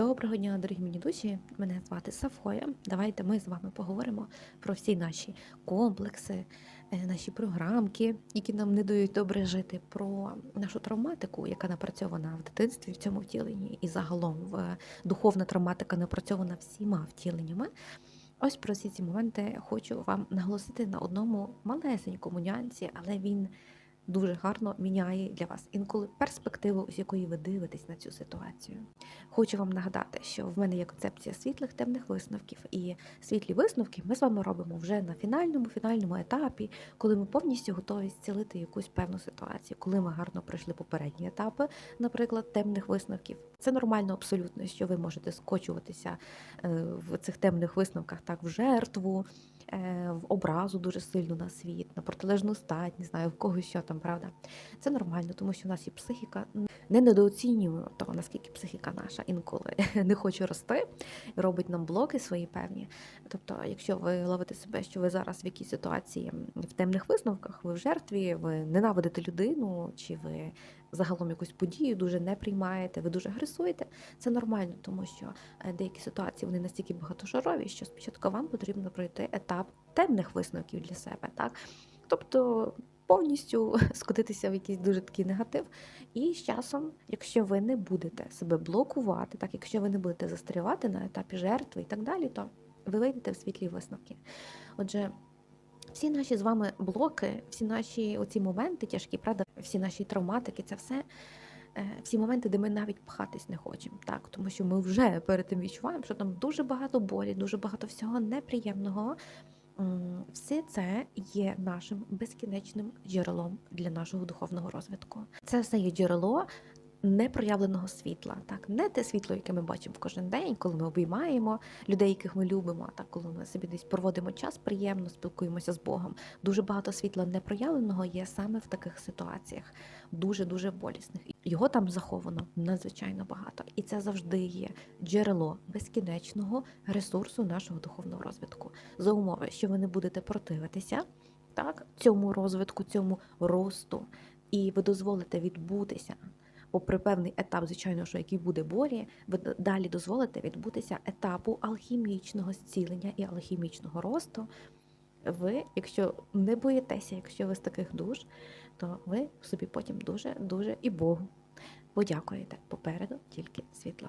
Доброго дня, дорогі мені душі. Мене звати Сафоя. Давайте ми з вами поговоримо про всі наші комплекси, е, наші програмки, які нам не дають добре жити, про нашу травматику, яка напрацьована в дитинстві в цьому втіленні, і загалом в духовна травматика напрацьована всіма втіленнями. Ось про всі ці моменти хочу вам наголосити на одному малесенькому нюансі, але він дуже гарно міняє для вас інколи перспективу, з якої ви дивитесь на цю ситуацію. Хочу вам нагадати, що в мене є концепція світлих темних висновків, і світлі висновки ми з вами робимо вже на фінальному фінальному етапі, коли ми повністю готові зцілити якусь певну ситуацію, коли ми гарно пройшли попередні етапи, наприклад, темних висновків. Це нормально абсолютно, що ви можете скочуватися е, в цих темних висновках так в жертву. е, В образу дуже сильно на світ, на протилежну стать, не знаю, в когось що там, правда. Це нормально, тому що в нас є психіка. Не недооцінюємо того, наскільки психіка наша інколи не хоче рости, і робить нам блоки свої певні. Тобто, якщо ви ловите себе, що ви зараз в якійсь ситуації в темних висновках, ви в жертві, ви ненавидите людину, чи ви загалом якусь подію дуже не приймаєте, ви дуже агресуєте, це нормально, тому що е, деякі ситуації вони настільки багатошарові, що спочатку вам потрібно пройти етап темних висновків для себе, так? Тобто повністю скотитися в якийсь дуже такий негатив. І з часом, якщо ви не будете себе блокувати, так якщо ви не будете застрявати на етапі жертви і так далі, то ви вийдете в світлі висновки. Отже, всі наші з вами блоки, всі наші оці моменти тяжкі, правда, всі наші травматики, це все. е, Всі моменти, де ми навіть пхатись не хочемо, так тому що ми вже перед тим відчуваємо, що там дуже багато болі, дуже багато всього неприємного. Все це є нашим безкінечним джерелом для нашого духовного розвитку. Це все є джерело непроявленого світла, так не те світло, яке ми бачимо кожен день, коли ми обіймаємо людей, яких ми любимо, так коли ми собі десь проводимо час приємно, спілкуємося з Богом. Дуже багато світла непроявленого є саме в таких ситуаціях, дуже дуже болісних. Його там заховано надзвичайно багато, і це завжди є джерело безкінечного ресурсу нашого духовного розвитку за умови, що ви не будете противитися так цьому розвитку, цьому росту, і ви дозволите відбутися. Попри певний етап, звичайно, що який буде болі, ви далі дозволите відбутися етапу алхімічного зцілення і алхімічного росту. Ви, якщо не боїтеся, якщо ви з таких душ, то ви собі потім дуже, дуже і Богу подякуєте. Попереду тільки світло.